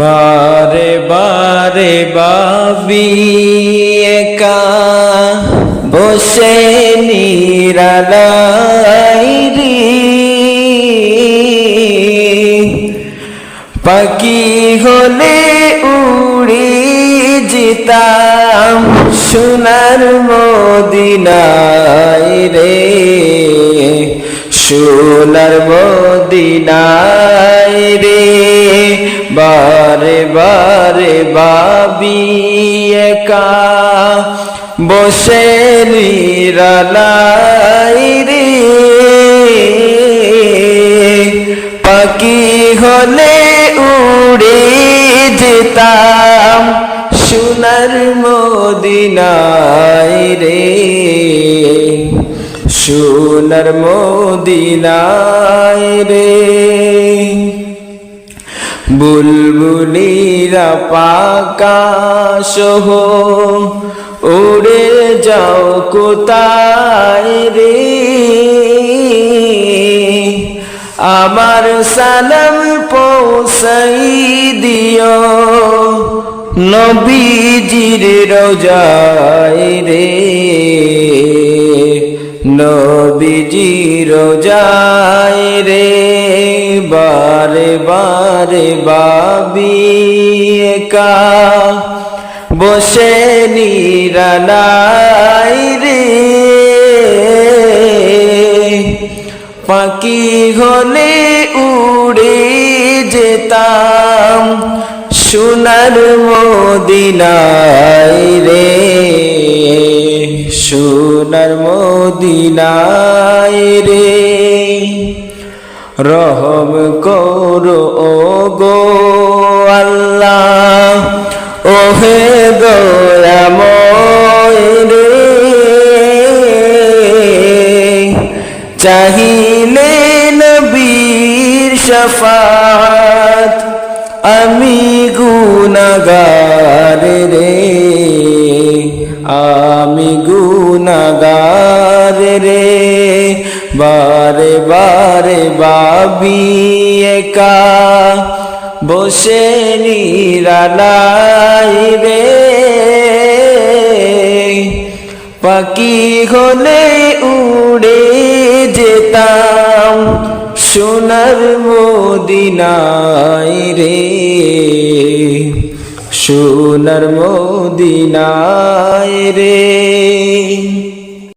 বারে বারে বাবি একা, বসে নিরালাই রে পাখি হলে উড়ে যেতাম সোনার মদিনায় রে, সোনার মদিনায় রে। বারে বারে বাবি একা বসে নিরালাই রে পাখি হলে উড়ে যেতাম সোনার মদিনায় রে সোনার মদিনায় রে বুলবুলিরা পাকা সহ উড়ে যাও কোথায় রে? আমার সালাম পৌঁছাই দিও নবীজির রোজায় রে। নবীজির রোজায় রে। বারে বাবি একা বসে নিরালাই রে। পাখি হলে উড়ে যেতাম সোনার মদিনায় রে। সোনার মদিনায় রে। রহম করো ও গো আল্লাহ। ওহে দয়াময় রে। চাহিলে নবীর শফাত, আমি গুনাগার রে। আমি গুনাগার রে। বারে বারে বাবি একা বসে নিরালাই রে পাখি হলে উড়ে যেতাম সোনার মদিনায় রে সোনার মদিনায় রে